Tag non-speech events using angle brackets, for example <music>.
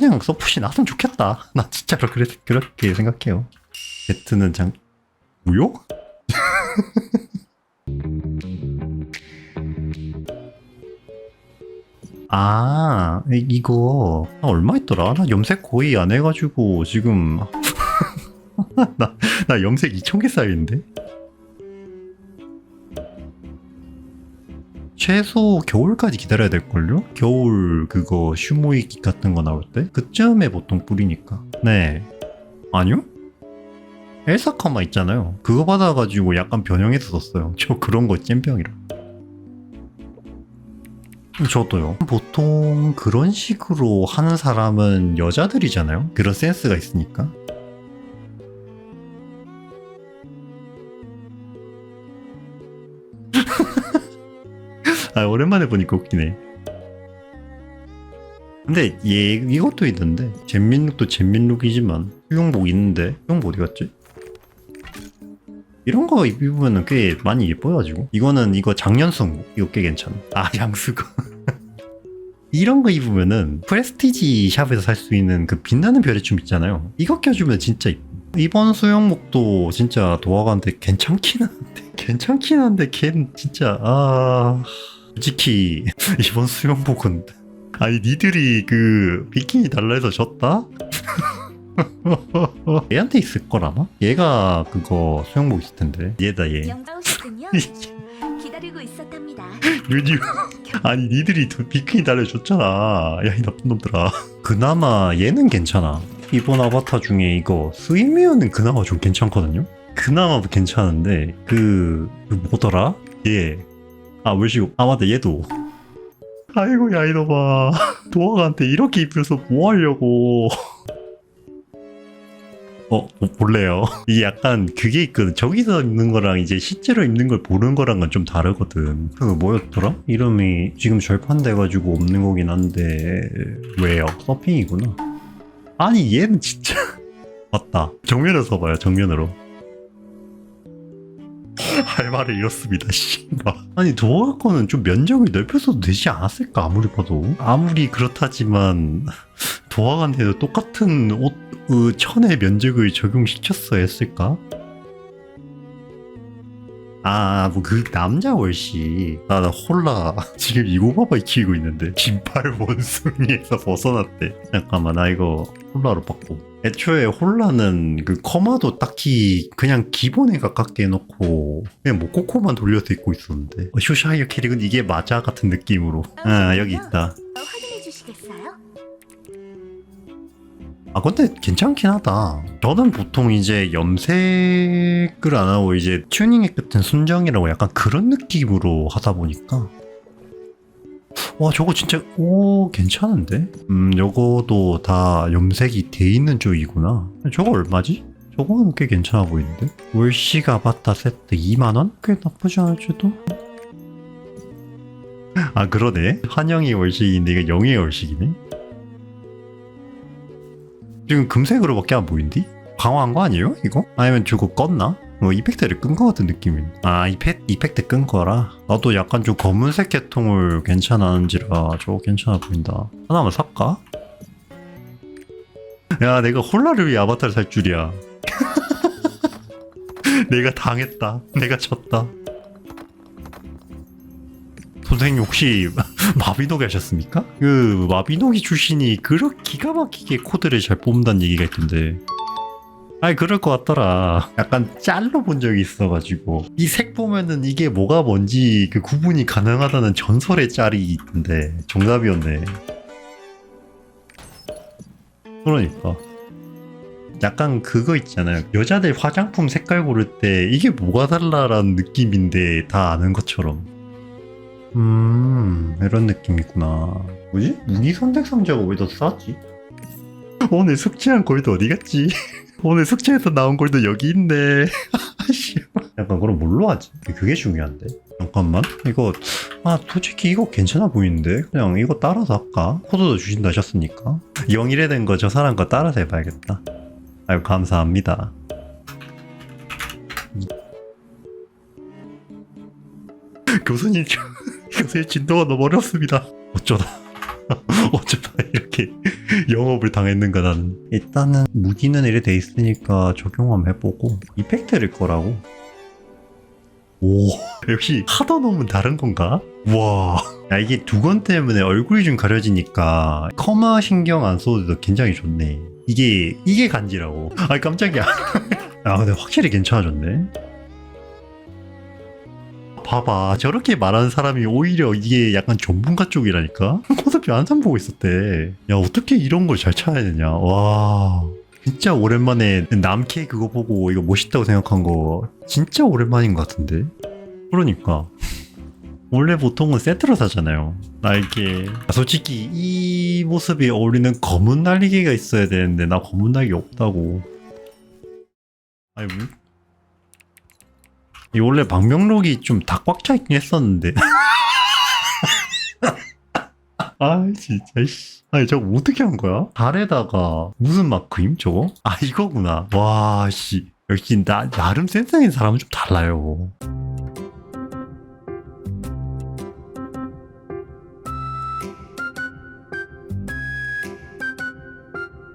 그냥 서폿이 나왔으면 좋겠다. <laughs> 나 진짜로 그래, 그렇게 생각해요. 제트는 장, 무효? <laughs> 아, 이- 이거 나 얼마 있더라? 나 염색 거의 안 해가지고 지금 <laughs> 나, 나 염색 2,000개 쌓여있는데? 최소 겨울까지 기다려야 될걸요? 겨울 그거 슈모이기 같은 거 나올 때? 그쯤에 보통 뿌리니까. 네. 아니요? 엘사카마 있잖아요. 그거 받아가지고 약간 변형해서 썼어요. <laughs> 저 그런 거 잼병이라. 저도요. 보통 그런 식으로 하는 사람은 여자들이잖아요? 그런 센스가 있으니까 아 오랜만에 보니까 웃기네. 근데 얘 이것도 있는데 잼민룩도 잼민룩이지만 수영복 있는데 수영복 어디 갔지? 이런 거 입으면 꽤 많이 예뻐가지고 이거는 이거 장년승 이거 꽤 괜찮아. 아 양수고 <laughs> 이런 거 입으면은 프레스티지 샵에서 살 수 있는 그 빛나는 별의 춤 있잖아요. 이거 껴주면 진짜 이뻐. 이번 수영복도 진짜 도화가한테 괜찮긴 한데 <laughs> 괜찮긴 한데 걘 진짜 아 솔직히 <laughs> 이번 수영복은 아니 니들이 그 비키니 달라 해서 졌다? <laughs> 얘한테 있을 거라나? 얘가 그거 수영복 있을 텐데 얘다 얘. <laughs> 기다리고 있었답니다. 유니 아니 니들이 도- 비키니 달래줬잖아 야 이 나쁜 놈들아 그나마 얘는 괜찮아 이번 아바타 중에 이거 스위미어는 그나마 좀 괜찮거든요 그나마 괜찮은데 그, 그 뭐더라 얘 아 월시고 아 맞다 얘도 아이고 야 이놈아 <laughs> 도화가한테 이렇게 입혀서 뭐 하려고 어, 뭐 볼래요? <laughs> 이게 약간 그게 있거든. 저기서 입는 거랑 이제 실제로 입는 걸 보는 거랑은 좀 다르거든. 그 뭐였더라? 이름이 지금 절판돼가지고 없는 거긴 한데 왜요? 서핑이구나. 아니 얘는 진짜 <laughs> 맞다. 정면으로 서봐요. 정면으로. 할 말을 잃었습니다. 씨발. 아니 도어가 거는 좀 면적을 넓혀서도 되지 않았을까 아무리 봐도 아무리 그렇다지만 <laughs> 도화관에도 똑같은 옷그 천의 면적을 적용시켰어야 했을까? 아, 뭐 그 남자 월씨. 아, 나 홀라 <laughs> 지금 이고바바 키우고 있는데 긴팔 원숭이에서 벗어났대. 잠깐만, 나 이거 홀라로 바꿔. 애초에 홀라는 그 커마도 딱히 그냥 기본에 가깝게 해놓고 그냥 뭐 코코만 돌려서 입고 있었는데 어, 쇼샤이어 캐릭은 이게 맞아 같은 느낌으로. 아, 여기 있다. 어, 확인해 주시겠어요? 아 근데 괜찮긴 하다. 저는 보통 이제 염색을 안 하고 이제 튜닝의 끝은 순정이라고 약간 그런 느낌으로 하다 보니까 와 저거 진짜 오 괜찮은데? 음 요거도 다 염색이 돼 있는 쪽이구나. 저거 얼마지? 저거는 꽤 괜찮아 보이는데? 월시가 아바타 세트 2만원? 꽤 나쁘지 않을지도? 아 그러네 환영이 월식인데 이거 영의 월식이네 지금 금색으로밖에 안 보인디? 강화한 거 아니에요? 이거? 아니면 저거 껐나? 뭐 이펙트를 끈 거 같은 느낌인. 아 이펙 이펙트 끈 거라. 나도 약간 좀 검은색 계통을 괜찮아하는지라 저거 괜찮아 보인다. 하나만 살까? 야 내가 홀라를 위해 아바타를 살 줄이야. <laughs> 내가 당했다. 내가 졌다. 선생님 혹시 <laughs> 마비노기 하셨습니까? 그 마비노기 출신이 그렇게 기가 막히게 코드를 잘 뽑는다는 얘기가 있던데 아니 그럴 것 같더라. 약간 짤로 본 적이 있어가지고. 이 색 보면은 이게 뭐가 뭔지 그 구분이 가능하다는 전설의 짤이 있던데. 정답이었네. 그러니까. 약간 그거 있잖아요. 여자들 화장품 색깔 고를 때 이게 뭐가 달라라는 느낌인데 다 아는 것처럼. 음 이런 느낌이구나. 뭐지? 무기 선택 상자가 왜 더 싸지? <laughs> 오늘 숙제한 골드 어디 갔지? <laughs> 오늘 숙제에서 나온 골드 여기 있네. 아씨 <laughs> 약간 그럼 뭘로 하지? 그게 중요한데? 잠깐만. 이거 아 솔직히 이거 괜찮아 보이는데? 그냥 이거 따라서 할까? 코드도 주신다 하셨으니까. 영일에 된 거 저 사람 거 따라서 해봐야겠다. 아유 감사합니다. 교수님 <laughs> 교수님 진도가 너무 어렵습니다. 어쩌다 <laughs> 어쩌다 이렇게 영업을 당했는가 나는. 일단은 무기는 이래 돼 있으니까 적용 한번 해보고 이펙트일 거라고. 오 <laughs> 역시 하다 놈은 다른 건가? 와. 야, 이게 두건 때문에 얼굴이 좀 가려지니까 커마 신경 안 써도 굉장히 좋네. 이게 이게 간지라고. 아 깜짝이야. <laughs> 아 근데 확실히 괜찮아졌네 봐봐. 저렇게 말하는 사람이 오히려 이게 약간 전문가 쪽이라니까? <laughs> 어차피 안산 보고 있었대. 야 어떻게 이런 걸 잘 찾아내냐? 와. 진짜 오랜만에 남캐 그거 보고 이거 멋있다고 생각한 거 진짜 오랜만인 것 같은데? 그러니까. <laughs> 원래 보통은 세트로 사잖아요. 날개 솔직히 이 모습에 어울리는 검은 날개가 있어야 되는데 나 검은 날개 없다고. 아니 뭐 이 원래 방명록이 좀 다 꽉 차 있긴 했었는데. <laughs> 아 진짜 씨. 아니 저거 어떻게 한 거야? 발에다가 무슨 마크임 저거? 아 이거구나. 와 씨. 역시 나 나름 센스 있는 사람은 좀 달라요.